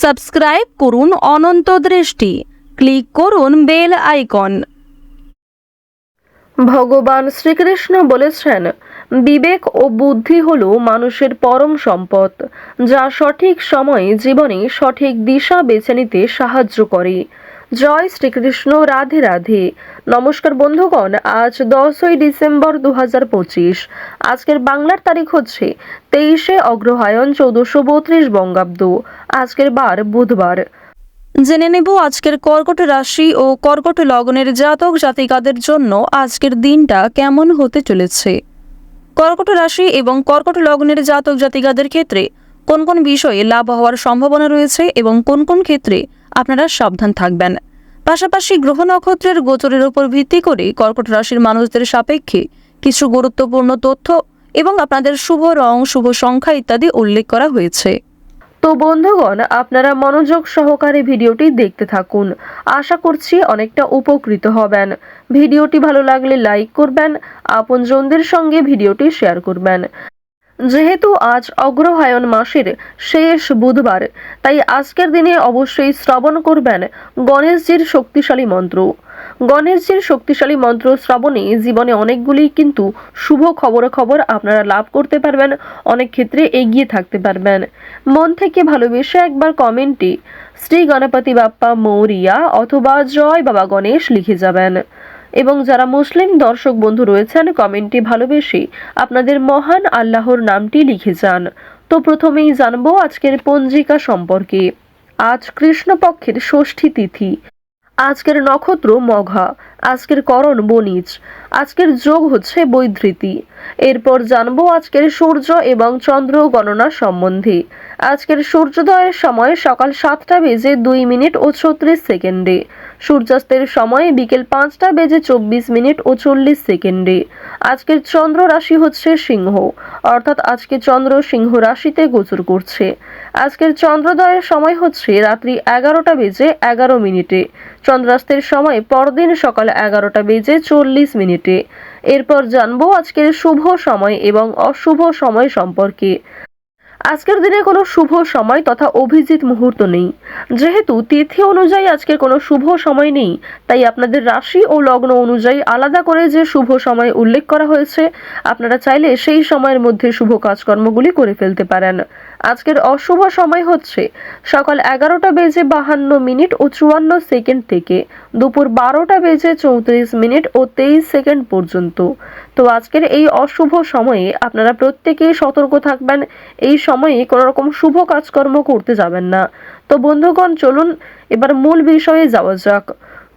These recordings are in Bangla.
সাবস্ক্রাইব করুন অনন্ত দৃষ্টি। ক্লিক করুন বেল আইকন। ভগবান শ্রীকৃষ্ণ বলেছেন, বিবেক ও বুদ্ধি হল মানুষের পরম সম্পদ, যা সঠিক সময়ে জীবনে সঠিক দিশা বেছে নিতে সাহায্য করে। জয় শ্রীকৃষ্ণ, রাধে রাধে। নমস্কার বন্ধুগণ, আজ দশই ডিসেম্বর দু পঁচিশ। আজকের বাংলার তারিখ হচ্ছে তেইশে অগ্রহায়ণ চৌদ্দশো বত্রিশ বঙ্গাব্দ। আজকের বার বুধবার। জেনে নেব আজকের কর্কট রাশি ও কর্কট লগ্নের জাতক জাতিকাদের জন্য আজকের দিনটা কেমন হতে চলেছে। কর্কট রাশি এবং কর্কট লগ্নের জাতক জাতিকাদের ক্ষেত্রে কোন কোন বিষয়ে লাভ হওয়ার সম্ভাবনা রয়েছে এবং কোন কোন ক্ষেত্রে আপনারা সাবধান থাকবেন। পাশাপাশি গ্রহ নক্ষত্রের গোচরের উপর ভিত্তি করে কর্কট রাশির মানুষদের সাপেক্ষে কিছু গুরুত্বপূর্ণ তথ্য এবং আপনাদের শুভ রং, শুভ সংখ্যা ইত্যাদি উল্লেখ করা হয়েছে। তো বন্ধুগণ, আপনারা মনোযোগ সহকারে ভিডিওটি দেখতে থাকুন। আশা করছি অনেকটা উপকৃত হবেন। ভিডিওটি ভালো লাগলে লাইক করবেন, আপনজনদের সঙ্গে ভিডিওটি শেয়ার করবেন। যেহেতু আজ অগ্রহায়ণ মাসের শেষ বুধবার, তাই আজকের দিনে অবশ্যই শ্রবণ করবেন গণেশজির শক্তিশালী মন্ত্র। গণেশজির শক্তিশালী মন্ত্র শ্রবণে জীবনে অনেকগুলি কিন্তু শুভ খবরাখবর আপনারা লাভ করতে পারবেন, অনেক ক্ষেত্রে এগিয়ে থাকতে পারবেন। মন থেকে ভালোবেসে একবার কমেন্টে শ্রী গণপতি বাপ্পা মৌরিয়া অথবা জয় বাবা গণেশ লিখে যাবেন। এবং যারা মুসলিম দর্শক বন্ধু রয়েছেন, কমেন্টটি ভালোবেসে আপনাদের মহান আল্লাহর নামটি লিখে যান। তো প্রথমেই জানব আজকের পঞ্জিকা সম্পর্কে। আজ কৃষ্ণপক্ষের ষষ্ঠী তিথি। আজকের নক্ষত্র মঘা। আজকের করণ বনিজ আজকের যোগ হচ্ছে বৈধৃতি। এরপর জানব আজকের সূর্য এবং চন্দ্র গণনা সম্বন্ধে। আজকের সূর্যোদয়ের সময় সকাল সাতটা বেজে দুই মিনিট ও ছত্রিশ সেকেন্ডে। সূর্যাস্তের সময় বিকেল পাঁচটা বেজে চব্বিশ মিনিট ও চল্লিশ সেকেন্ডে। আজকের চন্দ্র রাশি হচ্ছে সিংহ, অর্থাৎ আজকে চন্দ্র সিংহ রাশিতে গোচর করছে। আজকের চন্দ্রোদয়ের সময় হচ্ছে রাত্রি এগারোটা বেজে এগারো মিনিটে। চন্দ্রাস্তের সময় পরদিন সকাল এগারোটা বেজে চল্লিশ মিনিটে। এরপর জানব আজকের শুভ সময় এবং অশুভ সময় সম্পর্কে। আজকের দিনে কোনো শুভ সময় তথা অভিজিৎ মুহূর্ত নেই। যেহেতু তিথি অনুযায়ী আজকের কোনো শুভ সময় নেই, তাই আপনাদের রাশি ও লগ্ন অনুযায়ী আলাদা করে যে শুভ সময় উল্লেখ করা হয়েছে, আপনারা চাইলে সেই সময়ের মধ্যে শুভ কাজকর্মগুলি করে ফেলতে পারেন। আজকের অশুভ সময় হচ্ছে সকাল এগারোটা বেজে বাহান্ন মিনিট ও চুয়ান্ন সেকেন্ড থেকে দুপুর বারোটা বেজে চৌত্রিশ মিনিট ও তেইশ সেকেন্ড পর্যন্ত। তো আজকের এই অশুভ সময়ে আপনারা প্রত্যেকেই সতর্ক থাকবেন, এই সময়ে কোনো রকম শুভ কাজকর্ম করতে যাবেন না। তো বন্ধুগণ, চলুন এবার মূল বিষয়ে যাওয়া যাক।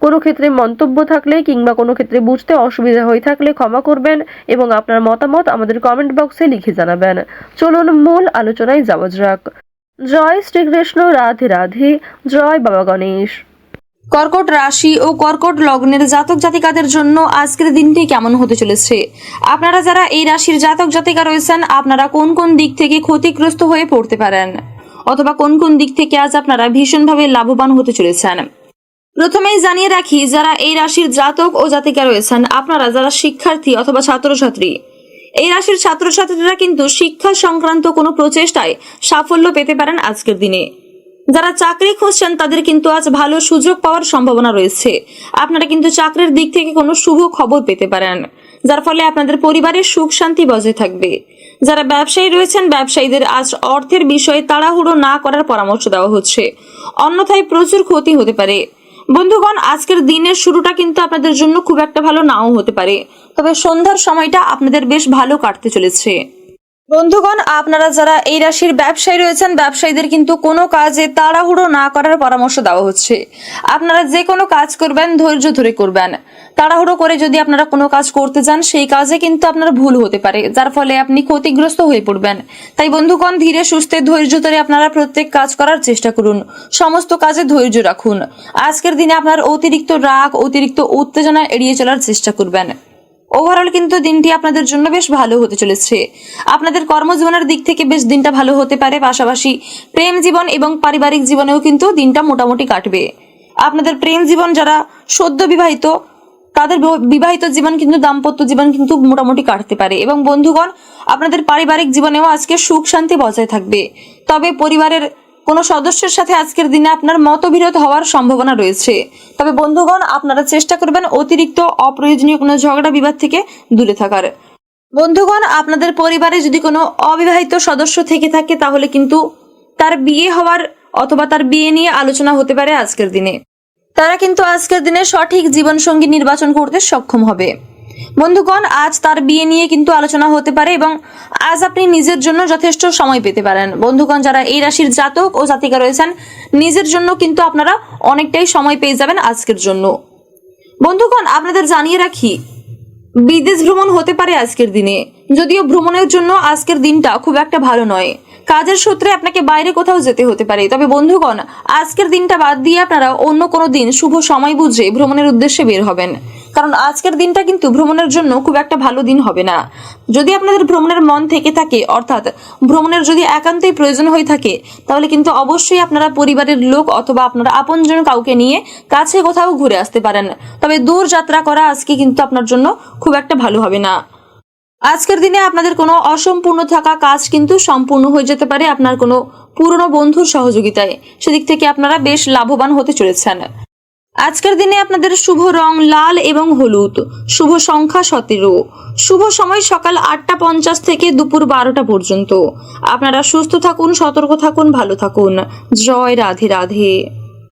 কোনো ক্ষেত্রে মন্তব্য থাকলে কিংবা কোনো ক্ষেত্রে বুঝতে অসুবিধা হয়ে থাকলে ক্ষমা করবেন এবং আপনার মতামত আমাদের কমেন্ট বক্সে লিখে জানাবেন। চলুন মূল আলোচনায় যাওয়া যাক। জয় শ্রীকৃষ্ণ, রাধে রাধে। জয় বাবা গণেশ। কর্কট রাশি ও কর্কট লগ্নের জাতক জাতিকাদের জন্য আজকের দিনটি কেমন হতে চলেছে? আপনারা যারা এই রাশির জাতক জাতিকা রয়েছেন, আপনারা কোন কোন দিক থেকে ক্ষতিগ্রস্ত হয়ে পড়তে পারেন? অথবা কোন কোন দিক থেকে আজ আপনারা ভীষণভাবে লাভবান হতে চলেছেন? প্রথমেই জানিয়ে রাখি, যারা এই রাশির জাতক ও জাতিকা রয়েছেন, আপনারা যারা শিক্ষার্থী অথবা ছাত্রছাত্রী, এই রাশির ছাত্রছাত্রীরা কিন্তু শিক্ষা সংক্রান্ত কোনো প্রচেষ্টায় সাফল্য পেতে পারেন আজকের দিনে। যারা চাকরি খুঁজছেন, তাদের কিন্তু আজ ভালো সুযোগ পাওয়ার সম্ভাবনা রয়েছে। আপনারা কিন্তু চাকরির দিক থেকে কোনো শুভ খবর পেতে পারেন, যার ফলে আপনাদের পরিবারের সুখ শান্তি বজায় থাকবে। যারা ব্যবসায়ী রয়েছেন, ব্যবসায়ীদের আজ অর্থের বিষয়ে তাড়াহুড়ো না করার পরামর্শ দেওয়া হচ্ছে। অন্যথায় প্রচুর ক্ষতি হতে পারে। বন্ধুগণ, আজকের দিনের শুরুটা কিন্তু আপনাদের জন্য খুব একটা ভালো নাও হতে পারে। তবে সন্ধ্যার সময়টা আপনাদের বেশ ভালো কাটতে চলেছে। বন্ধুগণ, আপনারা যারা এই রাশির ব্যবসায়ী রয়েছেন, ব্যবসায়ীদের কিন্তু কোনো কাজে তাড়াহুড়ো না করার পরামর্শ দেওয়া হচ্ছে। আপনারা যে কোনো কাজ করবেন, ধৈর্য ধরে করবেন। তাড়াহুড়ো করে যদি আপনারা কোনো কাজ করতে যান, সেই কাজে কিন্তু আপনার ভুল হতে পারে, যার ফলে আপনি ক্ষতিগ্রস্ত হয়ে পড়বেন। তাই বন্ধুগণ, ধীরে সুস্থে, ধৈর্য ধরে আপনারা প্রত্যেক কাজ করার চেষ্টা করুন। সমস্ত কাজে ধৈর্য রাখুন। আজকের দিনে আপনার অতিরিক্ত রাগ, অতিরিক্ত উত্তেজনা এড়িয়ে চলার চেষ্টা করবেন। ওভারঅল কিন্তু দিনটি আপনাদের জন্য বেশ ভালো হতে চলেছে। আপনাদের কর্মজীবনের দিক থেকে বেশ দিনটা ভালো হতে পারে, পাশাপাশি প্রেম জীবন এবং পারিবারিক জীবনেও কিন্তু দিনটা মোটামুটি কাটবে। আপনাদের প্রেম জীবন যারা সদ্য বিবাহিত, তাদের বিবাহিত জীবন কিন্তু দাম্পত্য জীবন কিন্তু মোটামুটি কাটতে পারে এবং বন্ধুগণ, আপনাদের পারিবারিক জীবনেও আজকে সুখ শান্তি বজায় থাকবে। তবে পরিবারের কোনো সদস্যের সাথে আজকের দিনে আপনার মতবিরোধ হওয়ার সম্ভাবনা রয়েছে। তবে বন্ধুগণ, আপনারা চেষ্টা করবেন অতিরিক্ত অপ্রয়োজনীয় কোনো ঝগড়া বিবাদ থেকে দূরে থাকার। বন্ধুগণ, আপনাদের পরিবারে যদি কোনো অবিবাহিত সদস্য থেকে থাকে, তাহলে কিন্তু তার বিয়ে হওয়ার অথবা তার বিয়ে নিয়ে আলোচনা হতে পারে আজকের দিনে। তারা কিন্তু আজকের দিনে সঠিক জীবনসঙ্গী নির্বাচন করতে সক্ষম হবে। বন্ধুগণ, আজ তার বিয়ে নিয়ে কিন্তু আলোচনা হতে পারে এবং আজ আপনি নিজের জন্য যথেষ্ট সময় পেতে পারেন। বন্ধুগণ, যারা এই রাশির জাতক ও জাতিকা রয়েছেন, নিজের জন্য কিন্তু আপনারা অনেকটাই সময় পেয়ে যাবেন আজকের জন্য। বন্ধুগণ, আপনাদের জানিয়ে রাখি, বিদেশ ভ্রমণ হতে পারে আজকের দিনে। যদিও ভ্রমণের জন্য আজকের দিনটা খুব একটা ভালো নয়। কাজের সূত্রে আপনাকে বাইরে কোথাও যেতে হতে পারে। তবে বন্ধুগণ, আজকের দিনটা বাদ দিয়ে আপনারা অন্য কোনো দিন শুভ সময় বুঝে ভ্রমণের উদ্দেশ্যে বের হবেন। কারণ আজকের দিনটা কিন্তু ভ্রমণের জন্য খুব একটা ভালো দিন হবে না। যদি আপনাদের ভ্রমণের মন থেকে থাকে, অর্থাৎ ভ্রমণের যদি একান্তই প্রয়োজন হয়ে থাকে, তাহলে কিন্তু অবশ্যই আপনারা পরিবারের লোক অথবা আপনারা আপনজন কাউকে নিয়ে কাছে কোথাও ঘুরে আসতে পারেন। তবে দূর যাত্রা করা আজকে কিন্তু আপনার জন্য খুব একটা ভালো হবে না। আজকের দিনে আপনাদের কোনো অসম্পূর্ণ থাকা কাজ কিন্তু সম্পূর্ণ হয়ে যেতে পারে আপনার কোনো পুরনো বন্ধুর সহযোগিতায়। সেদিক থেকে আপনারা বেশ লাভবান হতে চলেছেন। আজকের দিনে আপনাদের শুভ রং লাল এবং হলুদ। শুভ সংখ্যা সতেরো। শুভ সময় সকাল আটটা পঞ্চাশ থেকে দুপুর বারোটা পর্যন্ত। আপনারা সুস্থ থাকুন, সতর্ক থাকুন, ভালো থাকুন। জয় রাধে রাধে।